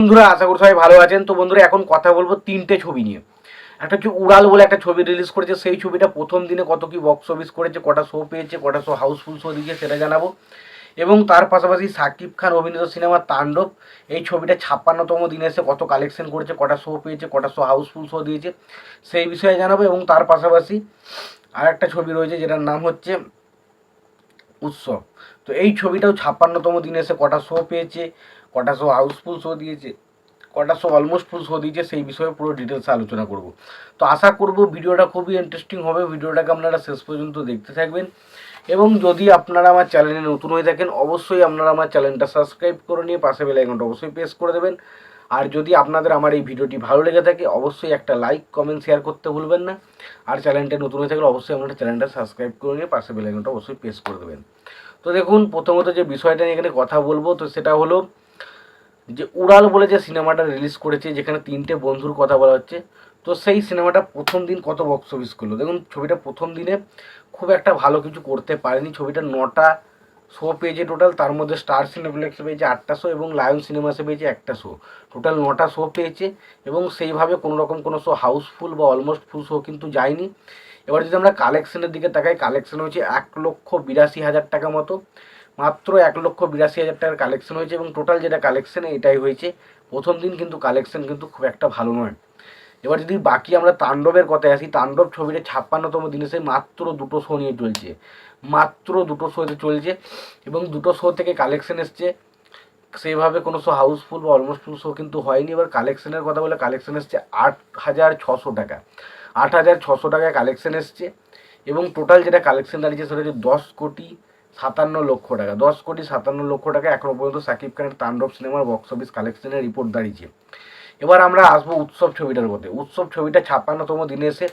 বন্ধুরা, আশা করি সবাই ভালো আছেন। তো বন্ধুরা, এখন কথা বলব তিনটে ছবি নিয়ে। একটা হচ্ছে উড়াল বলে একটা ছবি রিলিজ করেছে। সেই ছবিটা প্রথম দিনে কত কি বক্স অফিস করেছে, কটা শো পেয়েছে, কটা শো হাউসফুল শো দিয়েছে সেটা জানাব। এবং তার পাশাপাশি সাকিব খান, অভিনীত সিনেমা তাণ্ডব, এই ছবিটা ছাপ্পান্নতম দিনে এসে কত কালেকশন করেছে, কটা শো পেয়েছে, কটা শো হাউসফুল শো দিয়েছে, সেই বিষয়ে জানাব। এবং তার পাশাপাশি আর একটা ছবি রয়েছে যেটার নাম হচ্ছে উৎসব। তো এই ছবিটাও ছাপ্পান্নতম দিনে এসে কটা শো পেয়েছে কটা শো হাউসফুল শো দিয়েছে, কটা শো অলমোস্ট ফুল শো দিয়েছে, সেই বিষয়ে পুরো ডিটেলসে আলোচনা করব। তো আশা করব ভিডিওটা খুবই ইন্টারেস্টিং হবে, ভিডিওটাকে আপনারা শেষ পর্যন্ত দেখতে থাকবেন। এবং যদি আপনারা আমার চ্যানেলে নতুন হয়ে থাকেন, অবশ্যই আপনারা আমার চ্যানেলটা সাবস্ক্রাইব করে নিয়ে পাশে বেল আইকনটা অবশ্যই প্রেস করে দেবেন। আর যদি আপনাদের আমার এই ভিডিওটি ভালো লেগে থাকে, অবশ্যই একটা লাইক কমেন্ট শেয়ার করতে ভুলবেন না। আর চ্যানেলটা নতুন হয়ে থাকলে অবশ্যই আপনারা চ্যানেলটা সাবস্ক্রাইব করে নিয়ে পাশে বেল আইকনটা অবশ্যই প্রেস করে দেবেন। তো দেখুন, প্রথমত যে বিষয়টা নিয়ে এখানে কথা বলব, তো সেটা হলো যে উড়াল বলে যে সিনেমাটা রিলিজ করেছে, যেখানে তিনটে বন্ধুর কথা বলা হচ্ছে, তো সেই সিনেমাটা প্রথম দিন কত বক্স অফিস করল দেখুন, ছবিটা প্রথম দিনে খুব একটা ভালো কিছু করতে পারেনি। ছবিটা নটা শো পেয়েছে টোটাল তার মধ্যে স্টার সিনেপ্লেক্সে পেয়েছে আটটা শো এবং লায়ন সিনেমাসে পেয়েছে একটা শো টোটাল নটা শো পেয়েছে এবং সেইভাবে কোনো রকম কোনো শো হাউসফুল বা অলমোস্ট ফুল শো কিন্তু যায়নি। এবার যদি আমরা কালেকশনের দিকে তাকাই কালেকশন হচ্ছে এক লক্ষ বিরাশি হাজার টাকা মতো। মাত্র এক লক্ষ বিরাশি হাজার টাকার কালেকশন হয়েছে এবং টোটাল যেটা কালেকশন এটাই হয়েছে। প্রথম দিন কিন্তু কালেকশন কিন্তু খুব একটা ভালো নয়। এবার যদি বাকি আমরা তাণ্ডবের কথায় আসি, তাণ্ডব ছবিটা ছাপ্পান্নতম দিনে সে মাত্র দুটো শো নিয়ে চলছে। মাত্র দুটো শোতে চলছে এবং দুটো শো থেকে কালেকশন এসছে। সেইভাবে কোনো শো হাউসফুল বা অলমোস্ট ফুল শো কিন্তু হয়নি। এবার কালেকশনের কথা বলে কালেকশন এসছে আট হাজার ছশো টাকা। আট হাজার ছশো টাকায় কালেকশন এসছে এবং টোটাল যেটা কালেকশন দাঁড়িয়েছে সেটা হচ্ছে দশ কোটি সাতান্ন লক্ষ টাকা, দশ কোটি সাতান্ন লক্ষ টাকা এখনও পর্যন্ত সাকিব খানের তাণ্ডব সিনেমার বক্স অফিস কালেকশনের রিপোর্ট দাঁড়িয়েছে। এবার আমরা আসব উৎসব ছবিটার মধ্যে। উৎসব ছবিটা ছাপ্পান্নতম দিনে এসে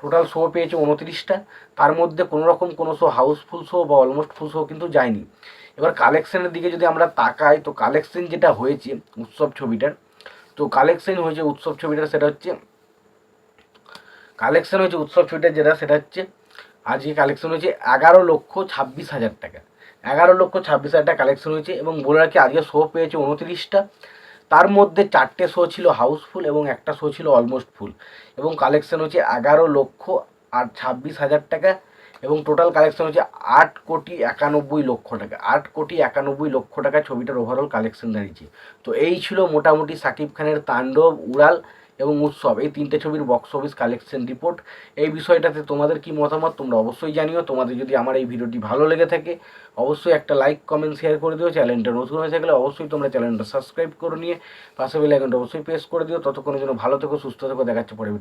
টোটাল শো পেয়েছে উনত্রিশটা। তার মধ্যে কোনো রকম কোনো শো হাউসফুল শো বা অলমোস্ট ফুল শো কিন্তু যায়নি। এবার কালেকশনের দিকে যদি আমরা তাকাই, তো কালেকশন যেটা হয়েছে উৎসব ছবিটার, তো কালেকশন হয়েছে উৎসব ছবিটার সেটা হচ্ছে কালেকশন হয়েছে উৎসব ছবিটার যেটা, সেটা হচ্ছে আজকে কালেকশন হয়েছে এগারো লক্ষ ছাব্বিশ হাজার টাকা। এগারো লক্ষ ছাব্বিশ হাজার টাকা কালেকশন হয়েছে এবং বলে রাখি আজকে শো পেয়েছে উনত্রিশটা। তার মধ্যে চারটে শো ছিল হাউসফুল এবং একটা শো ছিল অলমোস্ট ফুল এবং কালেকশন হচ্ছে এগারো লক্ষ আর ছাব্বিশ হাজার টাকা। এবং টোটাল কালেকশন হচ্ছে আট কোটি একানব্বই লক্ষ টাকা। আট কোটি একানব্বই লক্ষ টাকা ছবিটার ওভারঅল কালেকশন দাঁড়িয়েছে। তো এই ছিল মোটামুটি সাকিব খানের তাণ্ডব, উড়াল এবং উৎসব। এই তিনটে ছবির বক্স অফিস কালেকশন রিপোর্ট এই বিষয়টাতে তোমাদের কি মতামত তোমরা অবশ্যই জানিও। তোমাদের যদি আমার এই ভিডিওটি ভালো লেগে থাকে, অবশ্যই একটা লাইক কমেন্ট শেয়ার করে দিও। চ্যানেলটা নতুন হয়ে থাকলে অবশ্যই তোমরা চ্যানেলটা সাবস্ক্রাইব করে নিয়ে পাশে বেল অবশ্যই প্রেস করে দিও। ততক্ষণের জন্য ভালো থেকো, সুস্থ থেকো, দেখাচ্ছে পরে